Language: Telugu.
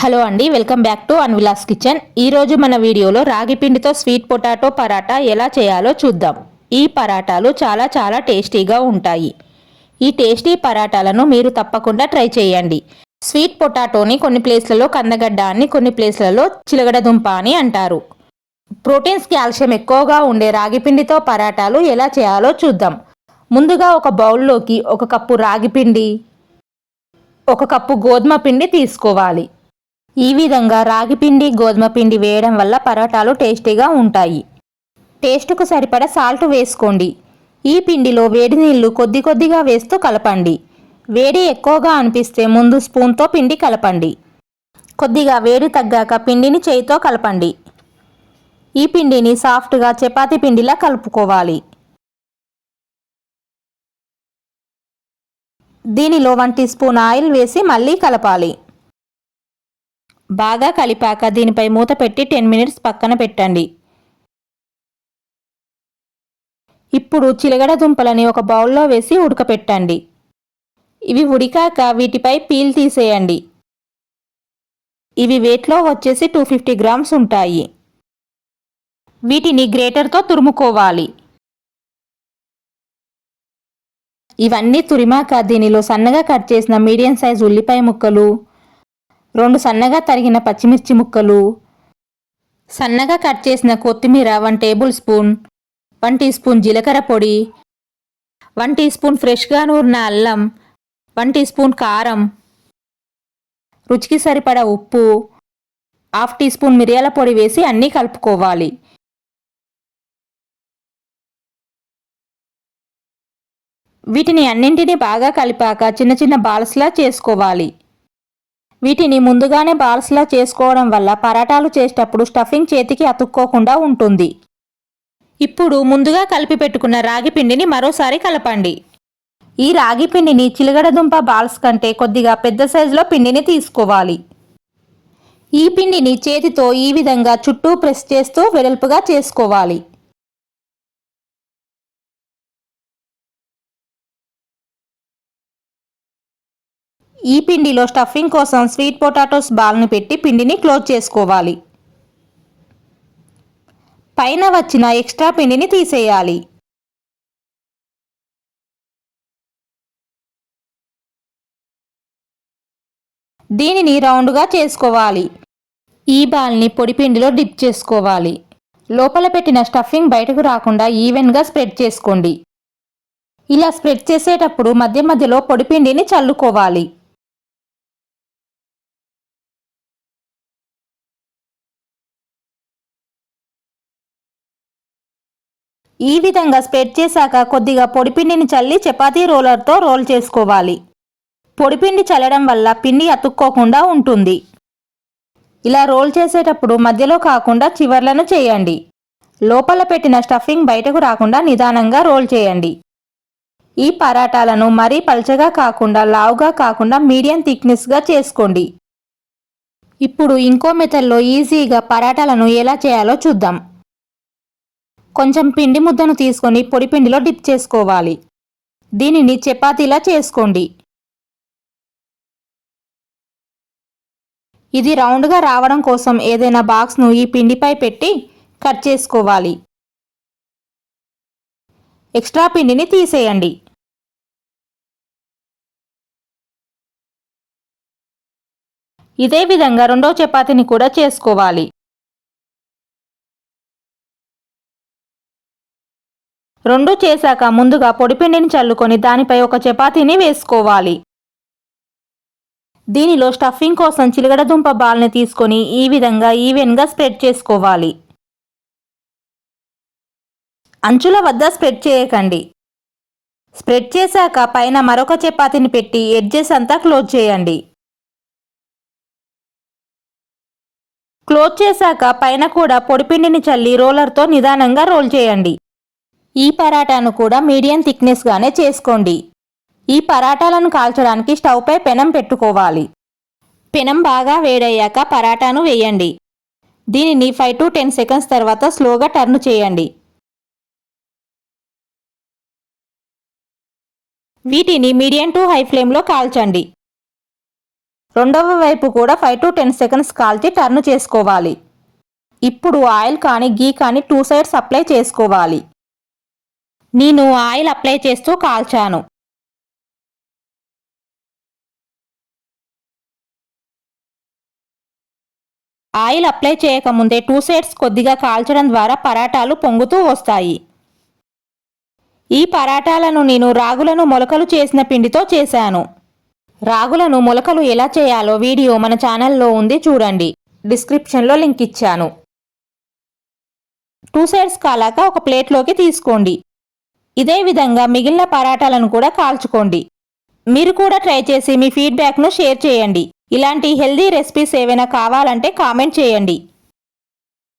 హలో అండి welcome back to Anvila's kitchen. ఈరోజు మన వీడియోలో రాగి పిండితో స్వీట్ పొటాటో పరాటా ఎలా చేయాలో చూద్దాం. ఈ పరాటాలు చాలా చాలా టేస్టీగా ఉంటాయి. ఈ టేస్టీ పరాటాలను మీరు తప్పకుండా ట్రై చేయండి. స్వీట్ పొటాటోని కొన్ని ప్లేస్లలో కందగడ్డ అని కొన్ని ప్లేస్లలో చిలగడదుంప అని అంటారు. ప్రోటీన్స్ కాల్షియం ఎక్కువగా ఉండే రాగి పిండితో పరాటాలు ఎలా చేయాలో చూద్దాం. ముందుగా ఒక బౌల్లోకి ఒక కప్పు రాగి పిండి ఒక కప్పు గోధుమ పిండి తీసుకోవాలి. ఈ విధంగా రాగి పిండి గోధుమ పిండి వేయడం వల్ల పరోటాలు టేస్టీగా ఉంటాయి. టేస్ట్కు సరిపడ సాల్ట్ వేసుకోండి. ఈ పిండిలో వేడి నీళ్ళు కొద్ది కొద్దిగా వేస్తూ కలపండి. వేడి ఎక్కువగా అనిపిస్తే ముందు స్పూన్తో పిండి కలపండి. కొద్దిగా వేడి తగ్గాక పిండిని చేయితో కలపండి. ఈ పిండిని సాఫ్ట్గా చపాతీ పిండిలా కలుపుకోవాలి. దీనిలో వన్ టీ స్పూన్ ఆయిల్ వేసి మళ్ళీ కలపాలి. బాగా కలిపాక దీనిపై మూత పెట్టి టెన్ మినిట్స్ పక్కన పెట్టండి. ఇప్పుడు చిలగడ దుంపలని ఒక బౌల్లో వేసి ఉడకపెట్టండి. ఇవి ఉడికాక వీటిపై పీల్ తీసేయండి. ఇవి వెయిట్లో వచ్చేసి టూ ఫిఫ్టీ గ్రామ్స్ ఉంటాయి. వీటిని గ్రేటర్తో తురుముకోవాలి. ఇవన్నీ తురిమాక దీనిలో సన్నగా కట్ చేసిన మీడియం సైజ్ ఉల్లిపాయ ముక్కలు రెండు సన్నగా తరిగిన పచ్చిమిర్చి ముక్కలు. సన్నగా కట్ చేసిన కొత్తిమీర one tablespoon one teaspoon జీలకర్ర పొడి వన్ టీ స్పూన్ ఫ్రెష్గా నూరిన అల్లం వన్ టీ స్పూన్ కారం రుచికి సరిపడా ఉప్పు హాఫ్ టీ స్పూన్ మిరియాల పొడి వేసి అన్నీ కలుపుకోవాలి. వీటిని అన్నింటినీ బాగా కలిపాక చిన్న చిన్న బాల్స్లా చేసుకోవాలి. వీటిని ముందుగానే బాల్స్లా చేసుకోవడం వల్ల పరాటాలు చేసేటప్పుడు స్టఫింగ్ చేతికి అతుక్కోకుండా ఉంటుంది. ఇప్పుడు ముందుగా కలిపి పెట్టుకున్న రాగి పిండిని మరోసారి కలపండి. ఈ రాగి పిండిని చిలగడదుంప బాల్స్ కంటే కొద్దిగా పెద్ద సైజులో పిండిని తీసుకోవాలి. ఈ పిండిని చేతితో ఈ విధంగా చుట్టూ ప్రెస్ చేస్తూ వెడల్పుగా చేసుకోవాలి. ఈ పిండిలో స్టఫింగ్ కోసం స్వీట్ పొటాటోస్ బాల్ని పెట్టి పిండిని క్లోజ్ చేసుకోవాలి. పైన వచ్చిన ఎక్స్ట్రా పిండిని తీసేయాలి. దీనిని రౌండ్గా చేసుకోవాలి. ఈ బాల్ని పొడిపిండిలో డిప్ చేసుకోవాలి. లోపల పెట్టిన స్టఫింగ్ బయటకు రాకుండా ఈవెన్గా స్ప్రెడ్ చేసుకోండి. ఇలా స్ప్రెడ్ చేసేటప్పుడు మధ్య మధ్యలో పొడిపిండిని చల్లుకోవాలి. ఈ విధంగా స్ప్రెడ్ చేశాక కొద్దిగా పొడిపిండిని చల్లి చపాతీ రోలర్తో రోల్ చేసుకోవాలి. పొడిపిండి చల్లడం వల్ల పిండి అతుక్కోకుండా ఉంటుంది. ఇలా రోల్ చేసేటప్పుడు మధ్యలో కాకుండా చివర్లను చేయండి. లోపల పెట్టిన స్టఫింగ్ బయటకు రాకుండా నిదానంగా రోల్ చేయండి. ఈ పరాటాలను మరీ పల్చగా కాకుండా లావుగా కాకుండా మీడియం థిక్నెస్గా చేసుకోండి. ఇప్పుడు ఇంకో మెథడ్లో ఈజీగా పరాటాలను ఎలా చేయాలో చూద్దాం. కొంచెం పిండి ముద్దను తీసుకొని పొడిపిండిలో డిప్ చేసుకోవాలి. దీనిని చపాతీలా చేసుకోండి. ఇది రౌండ్గా రావడం కోసం ఏదైనా బాక్స్ను ఈ పిండిపై పెట్టి కట్ చేసుకోవాలి. ఎక్స్ట్రా పిండిని తీసేయండి. ఇదే విధంగా రెండో చపాతీని కూడా చేసుకోవాలి. రెండు చేశాక ముందుగా పొడిపిండిని చల్లుకొని దానిపై ఒక చపాతీని వేసుకోవాలి. దీనిలో స్టఫింగ్ కోసం చిలగడదుంప బాల్ని తీసుకొని ఈ విధంగా ఈవెన్గా స్ప్రెడ్ చేసుకోవాలి. అంచుల వద్ద స్ప్రెడ్ చేయకండి. స్ప్రెడ్ చేశాక పైన మరొక చపాతీని పెట్టి ఎడ్జెస్ అంతా క్లోజ్ చేయండి. క్లోజ్ చేశాక పైన కూడా పొడిపిండిని చల్లి రోలర్తో నిదానంగా రోల్ చేయండి. ఈ పరాటాను కూడా మీడియం థిక్నెస్గానే చేసుకోండి. ఈ పరాటాలను కాల్చడానికి స్టవ్పై పెనం పెట్టుకోవాలి. పెనం బాగా వేడయ్యాక పరాటాను వేయండి. దీనిని ఫైవ్ టు టెన్ సెకండ్స్ తర్వాత స్లోగా టర్న్ చేయండి. వీటిని మీడియం టు హై ఫ్లేమ్లో కాల్చండి. రెండవ వైపు కూడా ఫైవ్ టు టెన్ సెకండ్స్ కాల్చి టర్న్ చేసుకోవాలి. ఇప్పుడు ఆయిల్ కానీ గీ కానీ టూ సైడ్స్ అప్లై చేసుకోవాలి. నేను ఆయిల్ అప్లై చేస్తూ కాల్చాను. ఆయిల్ అప్లై చేయకముందే టూ సైడ్స్ కొద్దిగా కాల్చడం ద్వారా పరాటాలు పొంగుతూ వస్తాయి. ఈ పరాటాలను నేను రాగులను మొలకలు చేసిన పిండితో చేశాను. రాగులను మొలకలు ఎలా చేయాలో వీడియో మన ఛానల్లో ఉంది చూడండి. డిస్క్రిప్షన్లో లింక్ ఇచ్చాను. టూ సైడ్స్ కాలాక ఒక ప్లేట్లోకి తీసుకోండి. ఇదే విధంగా మిగిలిన పరాటాలను కూడా కాల్చుకోండి. మీరు కూడా ట్రై చేసి మీ ఫీడ్బ్యాక్ను షేర్ చేయండి. ఇలాంటి హెల్దీ రెసిపీస్ ఏవైనా కావాలంటే కామెంట్ చేయండి.